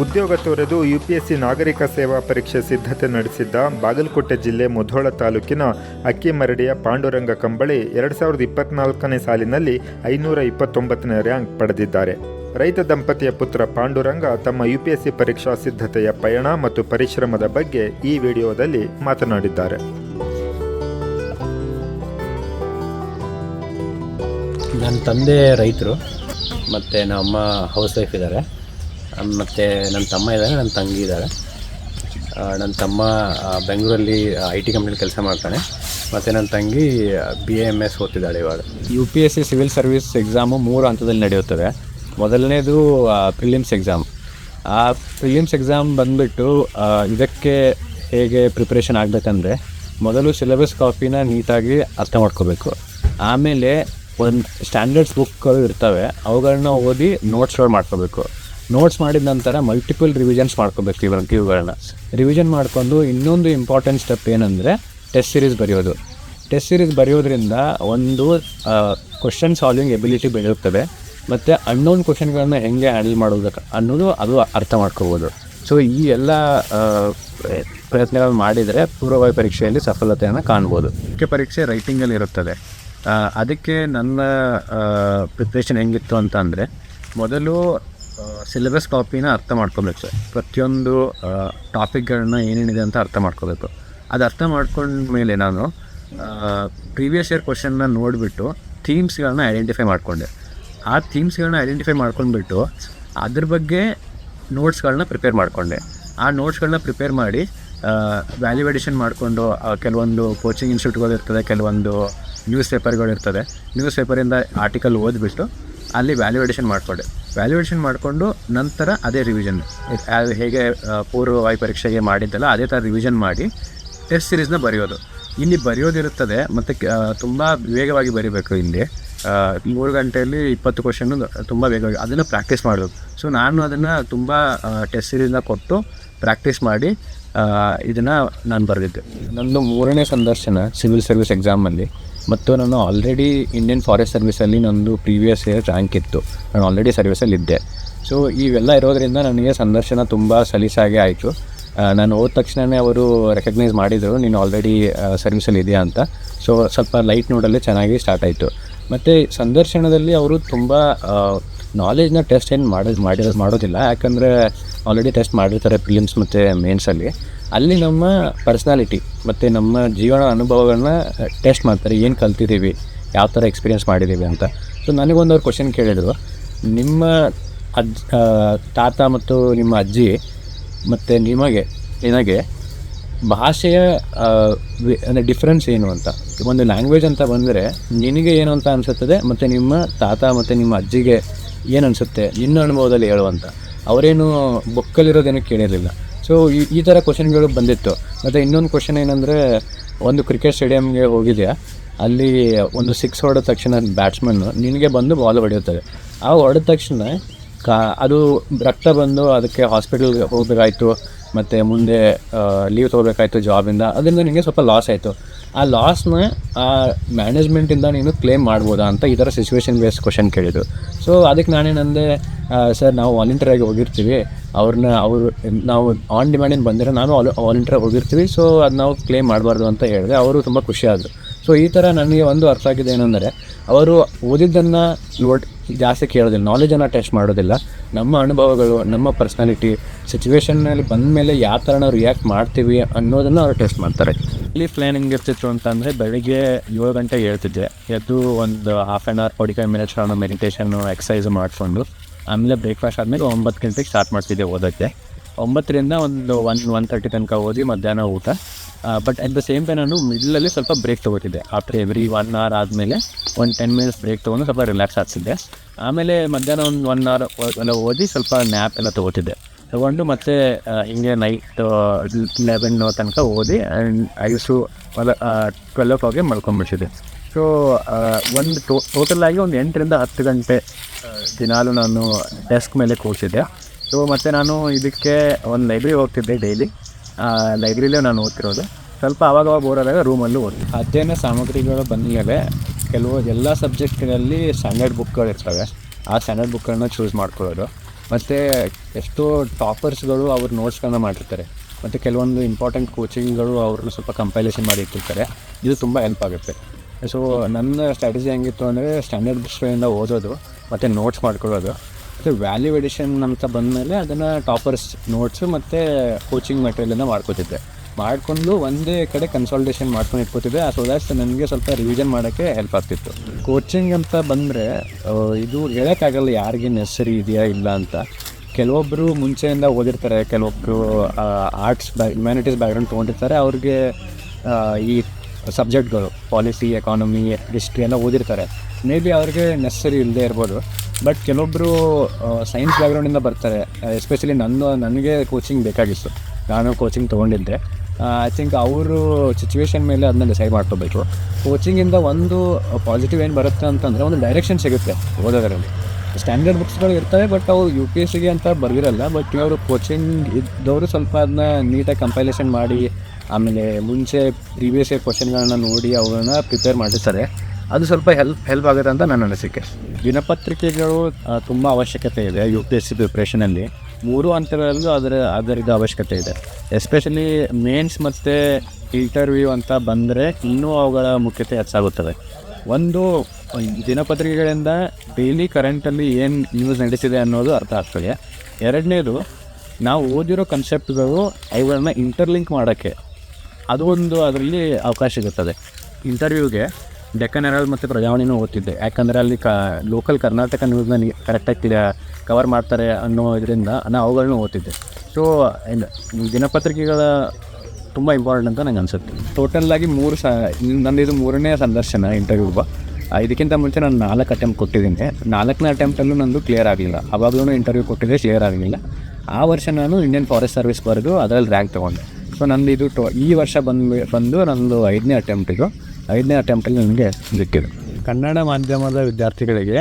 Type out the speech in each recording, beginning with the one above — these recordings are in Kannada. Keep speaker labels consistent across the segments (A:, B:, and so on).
A: ಉದ್ಯೋಗ ತೊರೆದು ಯುಪಿಎಸ್ಸಿ ನಾಗರಿಕ ಸೇವಾ ಪರೀಕ್ಷೆ ಸಿದ್ಧತೆ ನಡೆಸಿದ್ದ ಬಾಗಲಕೋಟೆ ಜಿಲ್ಲೆ ಮುಧೋಳ ತಾಲೂಕಿನ ಅಕ್ಕಿಮರಡಿಯ ಪಾಂಡುರಂಗ ಕಂಬಳಿ ಎರಡು ಸಾವಿರದ ಇಪ್ಪತ್ನಾಲ್ಕನೇ ಸಾಲಿನಲ್ಲಿ ಐನೂರ ಇಪ್ಪತ್ತೊಂಬತ್ತನೇ ರ್ಯಾಂಕ್ ಪಡೆದಿದ್ದಾರೆ. ರೈತ ದಂಪತಿಯ ಪುತ್ರ ಪಾಂಡುರಂಗ ತಮ್ಮ ಯುಪಿಎಸ್ಸಿ ಪರೀಕ್ಷಾ ಸಿದ್ಧತೆಯ ಪಯಣ ಮತ್ತು ಪರಿಶ್ರಮದ ಬಗ್ಗೆ ಈ ವಿಡಿಯೋದಲ್ಲಿ ಮಾತನಾಡಿದ್ದಾರೆ.
B: ನನ್ನ ತಂದೆ ರೈತರು, ಮತ್ತು ನಮ್ಮ ಹೌಸ್ ವೈಫ್ ಇದ್ದಾರೆ. ಮತ್ತು ನನ್ನ ತಮ್ಮ ಇದ್ದಾರೆ ನನ್ನ ತಂಗಿ ಇದ್ದಾರೆ ನನ್ನ ತಮ್ಮ ಬೆಂಗಳೂರಲ್ಲಿ ಐ ಟಿ ಕಂಪ್ನಿಯಲ್ಲಿ ಕೆಲಸ ಮಾಡ್ತಾನೆ. ಮತ್ತು ನನ್ನ ತಂಗಿ ಬಿ ಎ ಎಂ ಎಸ್ ಓದ್ತಿದ್ದಾಳೆ ಇವಾಗ. U P S C civil service exam ಮೂರು ಹಂತದಲ್ಲಿ ನಡೆಯುತ್ತದೆ. ಮೊದಲನೇದು ಪ್ರಿಲಿಮ್ಸ್ ಎಕ್ಸಾಮ್ ಆ ಪ್ರಿಲಿಮ್ಸ್ ಎಕ್ಸಾಮ್ ಬಂದುಬಿಟ್ಟು ಇದಕ್ಕೆ ಹೇಗೆ ಪ್ರಿಪ್ರೇಷನ್ ಆಗಬೇಕಂದ್ರೆ, ಮೊದಲು ಸಿಲೆಬಸ್ ಕಾಪಿನ ನೀಟಾಗಿ ಅರ್ಥ ಮಾಡ್ಕೋಬೇಕು. ಆಮೇಲೆ ಒಂದು ಸ್ಟ್ಯಾಂಡರ್ಡ್ಸ್ ಬುಕ್ಗಳು ಇರ್ತವೆ ಅವುಗಳನ್ನ ಓದಿ ನೋಟ್ಸ್ಗಳು ಮಾಡ್ಕೋಬೇಕು. ನೋಟ್ಸ್ ಮಾಡಿದ ನಂತರ ಮಲ್ಟಿಪಲ್ ರಿವಿಷನ್ಸ್ ಮಾಡ್ಕೋಬೇಕು ಇವಾಗ ಇವುಗಳನ್ನ ರಿವಿಷನ್ ಮಾಡಿಕೊಂಡು ಇನ್ನೊಂದು ಇಂಪಾರ್ಟೆಂಟ್ ಸ್ಟೆಪ್ ಏನಂದರೆ ಟೆಸ್ಟ್ ಸೀರೀಸ್ ಬರೆಯೋದು. ಟೆಸ್ಟ್ ಸೀರೀಸ್ ಬರೆಯೋದ್ರಿಂದ ಒಂದು ಕ್ವಶನ್ ಸಾಲ್ವಿಂಗ್ ಎಬಿಲಿಟಿ ಬೆಳೆಯುತ್ತದೆ. ಮತ್ತು ಅನ್ನೋನ್ ಕ್ವಶನ್ಗಳನ್ನ ಹೆಂಗೆ ಹ್ಯಾಂಡಲ್ ಮಾಡೋದು ಅನ್ನೋದು ಅದು ಅರ್ಥ ಮಾಡ್ಕೋಬೋದು. ಸೊ ಈ ಎಲ್ಲ ಪ್ರಯತ್ನಗಳನ್ನು ಪ್ರಯತ್ನಗಳು ಮಾಡಿದರೆ ಪೂರ್ವಭಾವಿ ಪರೀಕ್ಷೆಯಲ್ಲಿ ಸಫಲತೆಯನ್ನು ಕಾಣ್ಬೋದು. ಮುಖ್ಯ ಪರೀಕ್ಷೆ ರೈಟಿಂಗಲ್ಲಿ ಇರುತ್ತದೆ. ಅದಕ್ಕೆ ನನ್ನ ಪ್ರಿಪ್ರೇಷನ್ ಹೆಂಗಿತ್ತು ಅಂತ ಅಂದರೆ ಮೊದಲು ಸಿಲೆಬಸ್ ಕಾಪಿನ ಅರ್ಥ ಮಾಡ್ಕೋಬೇಕು ಸರ್. ಪ್ರತಿಯೊಂದು ಟಾಪಿಕ್ಗಳನ್ನ ಏನೇನಿದೆ ಅಂತ ಅರ್ಥ ಮಾಡ್ಕೋಬೇಕು. ಅದು ಅರ್ಥ ಮಾಡ್ಕೊಂಡ್ಮೇಲೆ ನಾನು ಪ್ರೀವಿಯಸ್ ಇಯರ್ ಕ್ವಶನ್ನ ನೋಡಿಬಿಟ್ಟು ಥೀಮ್ಸ್ಗಳನ್ನ ಐಡೆಂಟಿಫೈ ಮಾಡಿಕೊಂಡೆ. ಆ ಥೀಮ್ಸ್ಗಳನ್ನ ಐಡೆಂಟಿಫೈ ಮಾಡ್ಕೊಂಡ್ಬಿಟ್ಟು ಅದ್ರ ಬಗ್ಗೆ ನೋಟ್ಸ್ಗಳನ್ನ ಪ್ರಿಪೇರ್ ಮಾಡಿಕೊಂಡೆ. ಆ ನೋಟ್ಸ್ಗಳನ್ನ ಪ್ರಿಪೇರ್ ಮಾಡಿ ವ್ಯಾಲ್ಯೂವೇಡೇಷನ್ ಮಾಡಿಕೊಂಡು ಕೆಲವೊಂದು ಕೋಚಿಂಗ್ ಇನ್ಸ್ಟಿಟ್ಯೂಟ್ಗಳು ಇರ್ತದೆ, ಕೆಲವೊಂದು ನ್ಯೂಸ್ ಪೇಪರ್ಗಳು ಇರ್ತದೆ. ನ್ಯೂಸ್ ಪೇಪರಿಂದ ಆರ್ಟಿಕಲ್ ಓದಿಬಿಟ್ಟು ಅಲ್ಲಿ ವ್ಯಾಲ್ಯೂಯೇಷನ್ ಮಾಡಿಕೊಂಡೆ. ವ್ಯಾಲ್ಯೂಯೇಷನ್ ಮಾಡಿಕೊಂಡು ನಂತರ ಅದೇ ರಿವಿಷನ್ ಹೇಗೆ ಪೂರ್ವ ಪೂರ್ವವಾಯು ಪರೀಕ್ಷೆಗೆ ಮಾಡಿದ್ದಲ್ಲ ಅದೇ ಥರ ರಿವಿಷನ್ ಮಾಡಿ ಟೆಸ್ಟ್ ಸೀರೀಸ್ನ ಬರೆಯೋದು. ಇಲ್ಲಿ ಬರೆಯೋದಿರುತ್ತದೆ, ಮತ್ತು ತುಂಬ ವೇಗವಾಗಿ ಬರೀಬೇಕು ಇಲ್ಲಿ ಮೂರು ಗಂಟೆಯಲ್ಲಿ ಇಪ್ಪತ್ತು ಕ್ವಶನ್ನು ತುಂಬ ವೇಗವಾಗಿ ಅದನ್ನು ಪ್ರಾಕ್ಟೀಸ್ ಮಾಡಬೇಕು ಸೊ ನಾನು ಅದನ್ನು ತುಂಬ ಟೆಸ್ಟ್ ಸೀರೀಸ್ನ ಕೊಟ್ಟು ಪ್ರಾಕ್ಟೀಸ್ ಮಾಡಿ ಇದನ್ನು ನಾನು ಬರೆದಿದ್ದೆ. ನನ್ನದು ಮೂರನೇ ಸಂದರ್ಶನ ಸಿವಿಲ್ ಸರ್ವಿಸ್ ಎಕ್ಸಾಮಲ್ಲಿ ಮತ್ತು ನಾನು ಆಲ್ರೆಡಿ ಇಂಡಿಯನ್ ಫಾರೆಸ್ಟ್ ಸರ್ವಿಸಲ್ಲಿ ನಂದು ಪ್ರೀವಿಯಸ್ ಇಯರ್ ರ್ಯಾಂಕ್ ಇತ್ತು. ನಾನು ಆಲ್ರೆಡಿ ಸರ್ವಿಸಲ್ಲಿ ಇದ್ದೆ. ಸೊ ಇವೆಲ್ಲ ಇರೋದರಿಂದ ನನಗೆ ಸಂದರ್ಶನ ತುಂಬ ಸಲೀಸಾಗಿ ಆಯಿತು. ನಾನು ಹೋದ ತಕ್ಷಣವೇ ಅವರು ರೆಕಗ್ನೈಸ್ ಮಾಡಿದರು, ನೀನು ಆಲ್ರೆಡಿ ಸರ್ವಿಸಲ್ಲಿ ಇದೆಯಾ ಅಂತ. ಸೊ ಸ್ವಲ್ಪ ಲೈಟ್ ನೋಡಲ್ಲೇ ಚೆನ್ನಾಗಿ ಸ್ಟಾರ್ಟ್ ಆಯಿತು. ಮತ್ತು ಸಂದರ್ಶನದಲ್ಲಿ ಅವರು ತುಂಬ ನಾಲೆಜ್ನ ಟೆಸ್ಟ್ ಏನು ಮಾಡೋದು ಮಾಡಿರೋದು ಮಾಡೋದಿಲ್ಲ. ಯಾಕಂದರೆ ಆಲ್ರೆಡಿ ಟೆಸ್ಟ್ ಮಾಡಿರ್ತಾರೆ ಫಿಲಿಮ್ಸ್ ಮತ್ತು ಮೇನ್ಸಲ್ಲಿ ಅಲ್ಲಿ. ನಮ್ಮ ಪರ್ಸ್ನಾಲಿಟಿ ಮತ್ತು ನಮ್ಮ ಜೀವನ ಅನುಭವಗಳನ್ನ ಟೆಸ್ಟ್ ಮಾಡ್ತಾರೆ. ಏನು ಕಲ್ತಿದ್ದೀವಿ? ಯಾವ ಥರ ಎಕ್ಸ್ಪೀರಿಯೆನ್ಸ್ ಮಾಡಿದ್ದೀವಿ ಅಂತ. ಸೊ ನನಗೊಂದು ಅವ್ರು ಕ್ವಶನ್ ಕೇಳಿದರು. ನಿಮ್ಮ ಅಜ್ಜ ತಾತ ಮತ್ತು ನಿಮ್ಮ ಅಜ್ಜಿ ಮತ್ತು ನಿಮಗೆ, ನಿನಗೆ ಭಾಷೆಯ ಅಂದರೆ ಡಿಫ್ರೆನ್ಸ್ ಏನು ಅಂತ? ಒಂದು ಲ್ಯಾಂಗ್ವೇಜ್ ಅಂತ ಬಂದರೆ ನಿನಗೆ ಏನು ಅಂತ ಅನಿಸುತ್ತದೆ? ಮತ್ತು ನಿಮ್ಮ ತಾತ ಮತ್ತು ನಿಮ್ಮ ಅಜ್ಜಿಗೆ ಏನು ಅನಿಸುತ್ತೆ? ನಿನ್ನ ಅನುಭವದಲ್ಲಿ ಹೇಳುವಂತ ಅವರೇನು ಬುಕ್ಕಲ್ಲಿರೋದೇನು ಕೇಳಿರಲಿಲ್ಲ. ಸೊ ಈ ಈ ಥರ ಕ್ವಶನ್ಗಳು ಬಂದಿತ್ತು. ಮತ್ತು ಇನ್ನೊಂದು ಕ್ವಶನ್ ಏನಂದರೆ, ಒಂದು ಕ್ರಿಕೆಟ್ ಸ್ಟೇಡಿಯಮ್ಗೆ ಹೋಗಿದೆಯಾ? ಅಲ್ಲಿ ಒಂದು ಸಿಕ್ಸ್ ಹೊಡೆದ ತಕ್ಷಣ ಬ್ಯಾಟ್ಸ್ಮನ್ನು ನಿನಗೆ ಬಂದು ಬಾಲ್ ಹೊಡೆಯುತ್ತದೆ. ಆ ಹೊಡೆದ ತಕ್ಷಣ ಕಾ ಅದು ರಕ್ತ ಬಂದು ಅದಕ್ಕೆ ಹಾಸ್ಪಿಟಲ್ಗೆ ಹೋಗಬೇಕಾಯ್ತು. ಮತ್ತು ಮುಂದೆ ಲೀವ್ ತೊಗೋಬೇಕಾಯ್ತು ಜಾಬಿಂದ ಅದರಿಂದ ನಿನಗೆ ಸ್ವಲ್ಪ ಲಾಸ್ ಆಯಿತು. ಆ ಲಾಸ್ನ ಆ ಮ್ಯಾನೇಜ್ಮೆಂಟಿಂದ ನೀನು ಕ್ಲೇಮ್ ಮಾಡ್ಬೋದಾ ಅಂತ ಈ ಥರ ಸಿಚುವೇಶನ್ ಬೇಸ್ ಕ್ವಶನ್ ಕೇಳಿದ್ರು ಸೊ ಅದಕ್ಕೆ ನಾನೇನಂದೆ ಸರ್ ನಾವು ವಾಲಂಟಿಯರಾಗಿ ಹೋಗಿರ್ತೀವಿ. ಅವ್ರನ್ನ ಅವರು, ನಾವು ಆನ್ ಡಿಮ್ಯಾಂಡಿಂದ ಬಂದಿರೋ, ನಾನು ವಾಲಂಟಿಯರ್ ಹೋಗಿರ್ತೀವಿ. ಸೊ ಅದು ನಾವು ಕ್ಲೇಮ್ ಮಾಡಬಾರ್ದು ಅಂತ ಹೇಳಿದೆ. ಅವರು ತುಂಬ ಖುಷಿಯಾದರು ಸೊ ಈ ಥರ ನನಗೆ ಒಂದು ಅರ್ಥ ಆಗಿದೆ ಏನಂದರೆ, ಅವರು ಓದಿದ್ದನ್ನು ನೋಡ್ ಜಾಸ್ತಿ ಕೇಳೋದಿಲ್ಲ ನಾಲೆಜನ್ನು ಟೆಸ್ಟ್ ಮಾಡೋದಿಲ್ಲ. ನಮ್ಮ ಅನುಭವಗಳು, ನಮ್ಮ ಪರ್ಸ್ನಾಲಿಟಿ ಸಿಚುವೇಶನ್ನಲ್ಲಿ ಬಂದ ಮೇಲೆ ಯಾವ ಥರ ನಾವು ರಿಯಾಕ್ಟ್ ಮಾಡ್ತೀವಿ ಅನ್ನೋದನ್ನು ಅವರು ಟೆಸ್ಟ್ ಮಾಡ್ತಾರೆ. ಇಲ್ಲಿ ಪ್ಲ್ಯಾನ್ ಹೆಂಗಿರ್ತಿತ್ತು ಅಂತಂದರೆ ಬೆಳಿಗ್ಗೆ ಏಳು ಗಂಟೆಗೆ ಹೇಳ್ತಿದ್ದೆ. ಎದ್ದು ಒಂದು half an hour forty five minutes ನಾನು ಮೆಡಿಟೇಷನ್ನು ಎಕ್ಸಸೈಸ್ ಮಾಡಿಕೊಂಡು, ಆಮೇಲೆ ಬ್ರೇಕ್ಫಾಸ್ಟ್ ಆದಮೇಲೆ ಒಂಬತ್ತು ಗಂಟೆಗೆ ಸ್ಟಾರ್ಟ್ ಮಾಡ್ತಿದ್ದೆ ಓದೋಕ್ಕೆ. ಒಂಬತ್ತರಿಂದ ಒಂದು ಒನ್ ಒನ್ ತರ್ಟಿ ತನಕ ಓದಿ ಮಧ್ಯಾಹ್ನ ಊಟ. But at the same time ನಾನು ಮಿಡ್ಲಲ್ಲಿ ಸ್ವಲ್ಪ ಬ್ರೇಕ್ ತೊಗೋತಿದ್ದೆ. ಆಫ್ಟರ್ ಎವ್ರಿ ಒನ್ ಅವರ್ ಆದಮೇಲೆ ಒಂದು ಟೆನ್ ಮಿನಿಟ್ಸ್ ಬ್ರೇಕ್ ತೊಗೊಂಡು ಸ್ವಲ್ಪ ರಿಲ್ಯಾಕ್ಸ್ ಆಗ್ತಿದ್ದೆ. ಆಮೇಲೆ ಮಧ್ಯಾಹ್ನ ಒಂದು ಒನ್ ಅವರ್ ಎಲ್ಲ ಓದಿ ಸ್ವಲ್ಪ ನ್ಯಾಪ್ ಎಲ್ಲ ತೊಗೋತಿದ್ದೆ. ತೊಗೊಂಡು ಮತ್ತೆ ಹಿಂಗೆ ನೈಟ್ ಲೆವೆನ್ ತನಕ ಓದಿ ಆ್ಯಂಡ್ ಐಸು ಟ್ವೆಲ್ ಓ ಕ್ಲಾಕ್ಗೆ ಮಲ್ಕೊಂಡ್ಬಿಡ್ತಿದ್ದೆ ಸೊ ಒಂದು ಟೋ ಟೋಟಲ್ ಆಗಿ ಒಂದು ಎಂಟರಿಂದ ಹತ್ತು ಗಂಟೆ ದಿನಾಲು ನಾನು ಡೆಸ್ಕ್ ಮೇಲೆ ಕೂರಿಸಿದ್ದೆ ಸೊ ಮತ್ತು ನಾನು ಇದಕ್ಕೆ ಒಂದು ಲೈಬ್ರರಿ ಹೋಗ್ತಿದ್ದೆ ಡೈಲಿ ಲೈಬ್ರರಿಲೇ ನಾನು ಓದ್ತಿರೋದು. ಸ್ವಲ್ಪ ಆವಾಗವಾಗ ಬೋರ್ ಆದಾಗ ರೂಮಲ್ಲೂ ಓದ್ತೀನಿ ಅಧ್ಯಯನ ಸಾಮಗ್ರಿಗಳು ಬಂದ ಮೇಲೆ ಕೆಲವು ಎಲ್ಲ ಸಬ್ಜೆಕ್ಟ್ಗಳಲ್ಲಿ ಸ್ಟ್ಯಾಂಡರ್ಡ್ ಬುಕ್ಗಳು ಇರ್ತವೆ. ಆ ಸ್ಟ್ಯಾಂಡರ್ಡ್ ಬುಕ್ಗಳನ್ನ ಚೂಸ್ ಮಾಡ್ಕೊಳ್ಳೋದು. ಮತ್ತು ಎಷ್ಟೋ ಟಾಪರ್ಸ್ಗಳು ಅವ್ರ ನೋಟ್ಸ್ಗಳನ್ನ ಮಾಡಿರ್ತಾರೆ. ಮತ್ತು ಕೆಲವೊಂದು ಇಂಪಾರ್ಟೆಂಟ್ ಕೋಚಿಂಗ್ಗಳು ಅವ್ರನ್ನ ಸ್ವಲ್ಪ ಕಂಪೈಲೇಷನ್ ಮಾಡಿ ಇಟ್ಟಿರ್ತಾರೆ. ಇದು ತುಂಬ ಹೆಲ್ಪ್ ಆಗುತ್ತೆ. ಸೊ ನನ್ನ ಸ್ಟ್ರಾಟಜಿ ಹೆಂಗಿತ್ತು ಅಂದರೆ ಸ್ಟ್ಯಾಂಡರ್ಡ್ ಬುಕ್ಸ್ಗಳಿಂದ ಓದೋದು, ಮತ್ತು ನೋಟ್ಸ್ ಮಾಡ್ಕೊಳ್ಳೋದು. ಮತ್ತು ವ್ಯಾಲ್ಯೂ ಎಡಿಷನ್ ಅಂತ ಬಂದಮೇಲೆ ಅದನ್ನು ಟಾಪರ್ಸ್ ನೋಟ್ಸು ಮತ್ತು ಕೋಚಿಂಗ್ ಮೆಟೀರಿಯಲನ್ನು ಮಾಡ್ಕೋತಿದ್ದೆ. ಮಾಡಿಕೊಂಡು ಒಂದೇ ಕಡೆ ಕನ್ಸಲ್ಟೇಷನ್ ಮಾಡ್ಕೊಂಡು ಇಟ್ಕೋತಿದ್ದೆ. ಸೊ ದ್ಯಾಟ್ ನನಗೆ ಸ್ವಲ್ಪ ರಿವಿಷನ್ ಮಾಡೋಕ್ಕೆ ಹೆಲ್ಪ್ ಆಗ್ತಿತ್ತು. ಕೋಚಿಂಗ್ ಅಂತ ಬಂದರೆ ಇದು ಹೇಳೋಕ್ಕಾಗಲ್ಲ ಯಾರಿಗೆ ನೆಸರಿ ಇದೆಯಾ ಇಲ್ಲ ಅಂತ. ಕೆಲವೊಬ್ಬರು ಮುಂಚೆಯಿಂದ ಓದಿರ್ತಾರೆ ಕೆಲವೊಬ್ಬರು ಆರ್ಟ್ಸ್ ಬ್ಯಾ ಹ್ಯುಮ್ಯಾನಿಟೀಸ್ ಬ್ಯಾಕ್ಗ್ರೌಂಡ್ ತೊಗೊಂಡಿರ್ತಾರೆ. ಅವ್ರಿಗೆ ಈ ಸಬ್ಜೆಕ್ಟ್ಗಳು ಪಾಲಿಸಿ ಎಕಾನಮಿ ಹಿಸ್ಟ್ರಿ ಎಲ್ಲ ಓದಿರ್ತಾರೆ. ಮೇ ಬಿ ಅವ್ರಿಗೆ ನೆಸರಿ ಇಲ್ಲದೆ ಇರ್ಬೋದು. ಬಟ್ ಕೆಲವೊಬ್ಬರು ಸೈನ್ಸ್ ಬ್ಯಾಕ್ಗ್ರೌಂಡಿಂದ ಬರ್ತಾರೆ. ಎಸ್ಪೆಷಲಿ ನನ್ನ, ನನಗೆ ಕೋಚಿಂಗ್ ಬೇಕಾಗಿತ್ತು. ನಾನು ಕೋಚಿಂಗ್ ತೊಗೊಂಡಿದ್ದೆ. ಐ ಥಿಂಕ್ ಅವರು ಸಿಚುವೇಶನ್ ಮೇಲೆ ಅದನ್ನ ಡಿಸೈಡ್ ಮಾಡ್ಕೋಬೇಕು. ಕೋಚಿಂಗಿಂದ ಒಂದು ಪಾಸಿಟಿವ್ ಏನು ಬರುತ್ತೆ ಅಂತಂದರೆ ಒಂದು ಡೈರೆಕ್ಷನ್ ಸಿಗುತ್ತೆ ಓದೋದರಲ್ಲಿ. ಸ್ಟ್ಯಾಂಡರ್ಡ್ ಬುಕ್ಸ್ಗಳು ಇರ್ತವೆ ಬಟ್ ಅವು ಯು ಪಿ ಎಸ್ ಸಿಗೆ ಅಂತ ಬರ್ದಿರಲ್ಲ. ಬಟ್ ಇವರು ಕೋಚಿಂಗ್ ಇದ್ದವರು ಸ್ವಲ್ಪ ಅದನ್ನ ನೀಟಾಗಿ ಕಂಪೈಲೇಷನ್ ಮಾಡಿ, ಆಮೇಲೆ ಮುಂಚೆ ಪ್ರೀವಿಯಸ್ ಇಯರ್ ಕ್ವಶನ್ಗಳನ್ನ ನೋಡಿ ಅವುಗಳನ್ನ ಪ್ರಿಪೇರ್ ಮಾಡಿರ್ತಾರೆ ಅದು ಸ್ವಲ್ಪ ಹೆಲ್ಪ್ ಹೆಲ್ಪ್ ಆಗುತ್ತೆ ಅಂತ ನನ್ನ ಅನಿಸಿಕೆ. ದಿನಪತ್ರಿಕೆಗಳು ತುಂಬ ಅವಶ್ಯಕತೆ ಇದೆ, ಯು ಪಿ ಎಸ್ ಸಿ ಪ್ರಿಪ್ರೇಷನಲ್ಲಿ ಮೂರು ಹಂತಗಳಲ್ಲೂ ಅದರ, ಅದರದ ಅವಶ್ಯಕತೆ ಇದೆ. ಎಸ್ಪೆಷಲಿ ಮೇನ್ಸ್ ಮತ್ತು ಇಂಟರ್ವ್ಯೂ ಅಂತ ಬಂದರೆ ಇನ್ನೂ ಅವುಗಳ ಮುಖ್ಯತೆ ಹೆಚ್ಚಾಗುತ್ತದೆ. ಒಂದು, ದಿನಪತ್ರಿಕೆಗಳಿಂದ ಡೈಲಿ ಕರೆಂಟಲ್ಲಿ ಏನು ನ್ಯೂಸ್ ನಡೀತಿದೆ ಅನ್ನೋದು ಅರ್ಥ ಆಗ್ತದೆ. ಎರಡನೇದು, ನಾವು ಓದಿರೋ ಕನ್ಸೆಪ್ಟ್ಗಳು ಅವುಗಳನ್ನ ಇಂಟರ್ಲಿಂಕ್ ಮಾಡೋಕ್ಕೆ, ಅದು ಒಂದು ಅದರಲ್ಲಿ ಅವಕಾಶ ಇರುತ್ತದೆ ಇಂಟರ್ವ್ಯೂಗೆ ಡೆಕ್ಕನ್ ಹೆರಾಲ್ಡ್ ಮತ್ತು ಪ್ರಜಾವಾಣಿನೂ ಓದ್ತಿದ್ದೆ. ಯಾಕಂದರೆ ಅಲ್ಲಿ ಕ ಲೋಕಲ್ ಕರ್ನಾಟಕ ನ್ಯೂಸ್ನ ಕರೆಕ್ಟಾಗಿ ಕವರ್ ಮಾಡ್ತಾರೆ ಅನ್ನೋ ಇದರಿಂದ ನಾನು ಅವುಗಳನ್ನು ಓದ್ತಿದ್ದೆ. ಸೊ ದಿನಪತ್ರಿಕೆಗಳ ತುಂಬ ಇಂಪಾರ್ಟೆಂಟ್ ಅಂತ ನಂಗೆ ಅನಿಸುತ್ತೆ. ಟೋಟಲ್ಲಾಗಿ ಮೂರು ಸ, ನಂದು ಇದು ಮೂರನೇ ಸಂದರ್ಶನ ಇಂಟರ್ವ್ಯೂಗ ಇದಕ್ಕಿಂತ ಮುಂಚೆ ನಾನು ನಾಲ್ಕು ಅಟೆಂಪ್ಟ್ ಕೊಟ್ಟಿದ್ದೀನಿ. ನಾಲ್ಕನೇ ಅಟೆಂಪ್ಟಲ್ಲೂ ನಂದು ಕ್ಲಿಯರ್ ಆಗಲಿಲ್ಲ ಅವಾಗಲೂ ಇಂಟರ್ವ್ಯೂ ಕೊಟ್ಟಿದ್ದೆ ಕ್ಲಿಯರ್ ಆಗಲಿಲ್ಲ ಆ ವರ್ಷ ನಾನು ಇಂಡಿಯನ್ ಫಾರೆಸ್ಟ್ ಸರ್ವಿಸ್ ಬರೆದು ಅದರಲ್ಲಿ ರ್ಯಾಂಕ್ ತೊಗೊಂಡೆ. ಸೊ ನಂದು ಇದು ಟೊ, ಈ ವರ್ಷ ಬಂದು ಬಂದು ನಂದು ಐದನೇ ಅಟೆಂಪ್ಟ್ ಇದು. ಐದನೇ ಅಟೆಂಪ್ಟಲ್ಲಿ ನನಗೆ ಸಿಕ್ಕಿದೆ. ಕನ್ನಡ ಮಾಧ್ಯಮದ ವಿದ್ಯಾರ್ಥಿಗಳಿಗೆ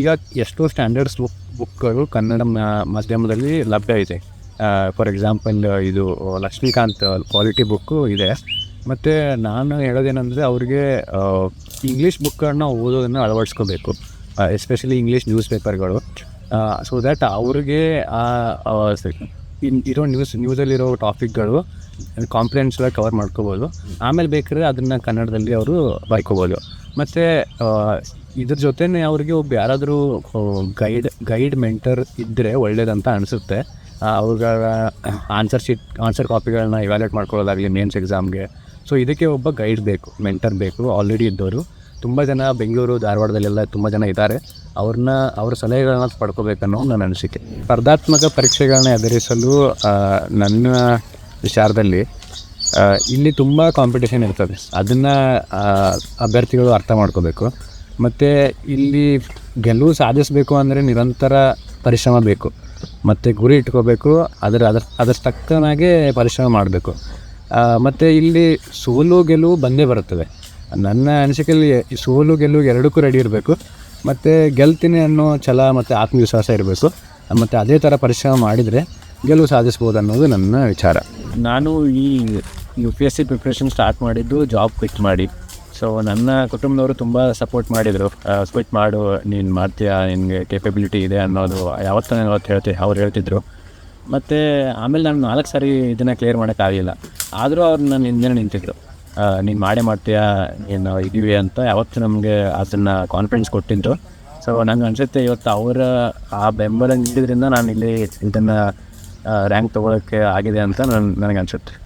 B: ಈಗ ಎಷ್ಟೋ ಸ್ಟ್ಯಾಂಡರ್ಡ್ಸ್ ಬುಕ್ ಬುಕ್ಗಳು ಕನ್ನಡ ಮಾಧ್ಯಮದಲ್ಲಿ ಲಭ್ಯ ಇದೆ. ಫಾರ್ ಎಕ್ಸಾಂಪಲ್ ಇದು ಲಕ್ಷ್ಮೀಕಾಂತ್ ಕ್ವಾಲಿಟಿ ಬುಕ್ಕು ಇದೆ. ಮತ್ತು ನಾನು ಹೇಳೋದೇನೆಂದರೆ ಅವ್ರಿಗೆ ಇಂಗ್ಲೀಷ್ ಬುಕ್ಗಳನ್ನ ಓದೋದನ್ನು ಅಳವಡಿಸ್ಕೋಬೇಕು. ಎಸ್ಪೆಷಲಿ ಇಂಗ್ಲೀಷ್ ನ್ಯೂಸ್ ಪೇಪರ್ಗಳು ಸೊ ದ್ಯಾಟ್ ಅವ್ರಿಗೆ ಇರೋ ನ್ಯೂಸ್ ನ್ಯೂಸಲ್ಲಿರೋ ಟಾಪಿಕ್ಗಳು ಕಾಂಪ್ಲೆಂಟ್ಸ್ಗಳ ಕವರ್ ಮಾಡ್ಕೋಬೋದು. ಆಮೇಲೆ ಬೇಕಾದ್ರೆ ಅದನ್ನು ಕನ್ನಡದಲ್ಲಿ ಅವರು ಬೈಕೋಬೋದು. ಮತ್ತು ಇದ್ರ ಜೊತೆನೇ ಅವ್ರಿಗೆ ಒಬ್ಬ ಯಾರಾದರೂ ಗೈಡ್ ಗೈಡ್ ಮೆಂಟರ್ ಇದ್ದರೆ ಒಳ್ಳೇದಂತ ಅನಿಸುತ್ತೆ. ಅವ್ರಗಳ ಆನ್ಸರ್ ಶೀಟ್ ಆನ್ಸರ್ ಕಾಪಿಗಳನ್ನ ಇವ್ಯಾಲ್ಯೂಟ್ ಮಾಡ್ಕೊಳ್ಳೋದಾಗಲಿ ಮೇನ್ಸ್ ಎಕ್ಸಾಮ್ಗೆ ಸೊ ಇದಕ್ಕೆ ಒಬ್ಬ ಗೈಡ್ ಬೇಕು ಮೆಂಟರ್ ಬೇಕು ಆಲ್ರೆಡಿ ಇದ್ದವರು. ತುಂಬ ಜನ ಬೆಂಗಳೂರು, ಧಾರವಾಡದಲ್ಲೆಲ್ಲ ತುಂಬ ಜನ ಇದ್ದಾರೆ. ಅವ್ರನ್ನ, ಅವ್ರ ಸಲಹೆಗಳನ್ನ ಪಡ್ಕೋಬೇಕನ್ನೋ ನನ್ನ ಅನಿಸಿಕೆ. ಸ್ಪರ್ಧಾತ್ಮಕ ಪರೀಕ್ಷೆಗಳನ್ನ ಎದುರಿಸಲು ನನ್ನ ವಿಚಾರದಲ್ಲಿ ಇಲ್ಲಿ ತುಂಬ ಕಾಂಪಿಟೇಷನ್ ಇರ್ತದೆ. ಅದನ್ನು ಅಭ್ಯರ್ಥಿಗಳು ಅರ್ಥ ಮಾಡ್ಕೋಬೇಕು. ಮತ್ತು ಇಲ್ಲಿ ಗೆಲುವು ಸಾಧಿಸಬೇಕು ಅಂದರೆ ನಿರಂತರ ಪರಿಶ್ರಮ ಬೇಕು. ಮತ್ತು ಗುರಿ ಇಟ್ಕೋಬೇಕು, ಅದರ ಅದರ ಅದರ ತಕ್ಕನಾಗೆ ಪರಿಶ್ರಮ ಮಾಡಬೇಕು. ಮತ್ತು ಇಲ್ಲಿ ಸೋಲು ಗೆಲುವು ಬಂದೇ ಬರುತ್ತದೆ. ನನ್ನ ಅನಿಸಿಕೆಯಲ್ಲಿ ಸೋಲು ಗೆಲುವು ಎರಡಕ್ಕೂ ರೆಡಿ ಇರಬೇಕು. ಮತ್ತು ಗೆಲ್ತೀನಿ ಅನ್ನೋ ಛಲ ಮತ್ತು ಆತ್ಮವಿಶ್ವಾಸ ಇರಬೇಕು. ಮತ್ತು ಅದೇ ಥರ ಪರಿಶ್ರಮ ಮಾಡಿದರೆ ಗೆಲುವು ಸಾಧಿಸ್ಬೋದು ಅನ್ನೋದು ನನ್ನ ವಿಚಾರ. ನಾನು ಈ U P S C preparation start ಮಾಡಿದ್ದು ಜಾಬ್ ಕ್ವಿಟ್ ಮಾಡಿ. ಸೊ ನನ್ನ ಕುಟುಂಬದವರು ತುಂಬ ಸಪೋರ್ಟ್ ಮಾಡಿದರು. ಕ್ವಿಟ್ ಮಾಡು, ನೀನು ಮಾಡ್ತೀಯಾ, ನಿನಗೆ ಕೇಪಬಿಲಿಟಿ ಇದೆ ಅನ್ನೋದು ಯಾವತ್ತೂ ನಾನು ಅವತ್ತು ಹೇಳ್ತೀವಿ ಅವ್ರು ಹೇಳ್ತಿದ್ರು. ಮತ್ತು ಆಮೇಲೆ ನಾನು ನಾಲ್ಕು ಸಾರಿ ಇದನ್ನು ಕ್ಲಿಯರ್ ಮಾಡೋಕ್ಕಾಗಲಿಲ್ಲ ಆದರೂ ಅವ್ರು ನನ್ನ ಹಿಂದೆ ನಿಂತಿದ್ರು. ನೀನು ಮಾಡೇ ಮಾಡ್ತೀಯಾ, ನೀನು ಇದೀವಿ ಅಂತ ಯಾವತ್ತು ನಮಗೆ ಅದನ್ನು ಕಾನ್ಫಿಡೆನ್ಸ್ ಕೊಟ್ಟಿದ್ದು. ಸೊ ನಂಗೆ ಅನಿಸುತ್ತೆ ಇವತ್ತು ಅವರ ಆ ಬೆಂಬಲ ನೀಡಿದ್ರಿಂದ ನಾನು ಇಲ್ಲಿ ಇದನ್ನು ರ್ಯಾಂಕ್ ತೊಗೊಳಕ್ಕೆ ಆಗಿದೆ ಅಂತ ನನ್ ನನಗೆ ಅನಿಸುತ್ತೆ